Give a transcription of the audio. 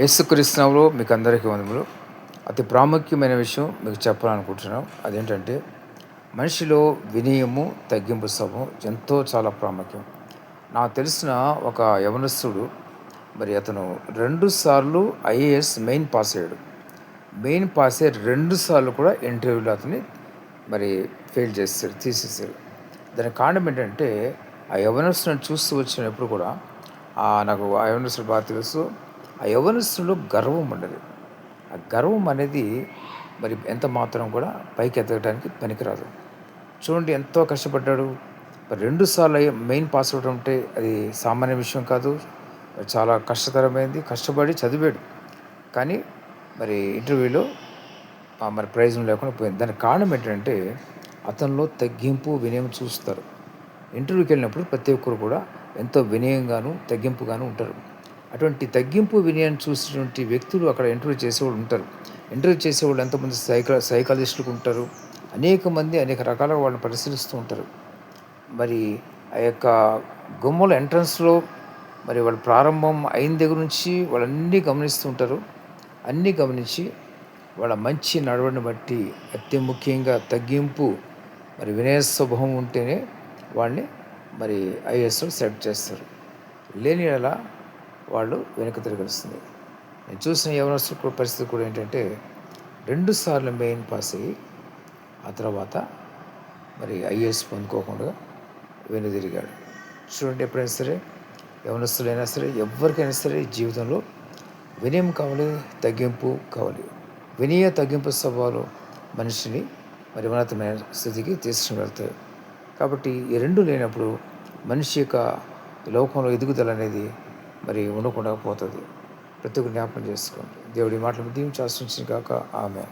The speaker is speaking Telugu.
యేసుక్రీస్తునాలో మీకు అందరికీ వందములు. అతి ప్రాముఖ్యమైన విషయం మీకు చెప్పాలనుకుంటున్నాం. అదేంటంటే మనిషిలో వినయము తగ్గింపు స్వభావం ఎంతో చాలా ప్రాముఖ్యం. నాకు తెలిసిన ఒక యవనస్తుడు మరి అతను రెండు సార్లు ఐఏఎస్ మెయిన్ పాస్ అయ్యాడు. మెయిన్ పాస్ అయ్యి రెండు సార్లు కూడా ఇంటర్వ్యూలో అతన్ని మరి ఫెయిల్ చేస్తారు తీసేసారు దానికి కారణం ఏంటంటే ఆ యవనస్తుని చూస్తూ వచ్చినప్పుడు కూడా నాకు ఆ యవనస్తుడు బాగా తెలుసు. ఆ యవనస్తులో గర్వం ఉండదు. ఆ గర్వం అనేది మరి ఎంత మాత్రం కూడా పైకి ఎదగడానికి పనికిరాదు. చూడండి ఎంతో కష్టపడ్డాడు. మరి రెండు సార్లు మెయిన్ పాస్ అవడం అంటే అది సామాన్య విషయం కాదు. చాలా కష్టతరమైంది. కష్టపడి చదివాడు. కానీ మరి ఇంటర్వ్యూలో మరి ప్రయోజనం లేకుండా పోయింది. దానికి కారణం ఏంటంటే అతనిలో తగ్గింపు వినయం చూస్తారు. ఇంటర్వ్యూకి వెళ్ళినప్పుడు ప్రతి ఒక్కరు కూడా ఎంతో వినయంగాను తగ్గింపుగాను ఉంటారు. అటువంటి తగ్గింపు వినయాన్ని చూసినటువంటి వ్యక్తులు అక్కడ ఇంటర్వ్యూ చేసేవాళ్ళు ఉంటారు. ఇంటర్వ్యూ చేసేవాళ్ళు ఎంతమంది సైకా సైకాలజిస్టులు ఉంటారు. అనేక మంది అనేక రకాలుగా వాళ్ళని పరిశీలిస్తూ ఉంటారు. మరి ఆ యొక్క గుమ్మల ఎంట్రన్స్లో మరి వాళ్ళ ప్రారంభం అయిన దగ్గర నుంచి వాళ్ళన్నీ గమనిస్తూ ఉంటారు. అన్నీ గమనించి వాళ్ళ మంచి నడవడిని బట్టి అతి ముఖ్యంగా తగ్గింపు మరి వినయ స్వభావం ఉంటేనే వాళ్ళని మరి ఐఏఎస్లో సెలెక్ట్ చేస్తారు. లేని అలా వాళ్ళు వెనుక తిరగలుస్తుంది నేను చూసిన యవనస్తుల కూడా పరిస్థితి కూడా ఏంటంటే రెండు సార్లు మెయిన్ పాస్ అయ్యి ఆ తర్వాత మరి ఐఏఎస్ పొందుకోకుండా వెనుదిరిగాడు చూడండి ఎప్పుడైనా సరే యవనస్తులైనా సరే ఎవరికైనా సరే జీవితంలో వినయం కావాలి తగ్గింపు కావాలి. వినయ తగ్గింపు స్వభావాలు మనిషిని మరి ఉన్నతమైన స్థితికి తీసుకుని వెళ్తాయి కాబట్టి ఈ రెండు లేనప్పుడు మనిషి యొక్క లోకంలో ఎదుగుదల అనేది మరి ఉండకుండా పోతుంది. ప్రతి ఒక్క జ్ఞాపకం చేసుకోండి. దేవుడి మాటలు దీవించి ఆశించిన కాక. ఆమె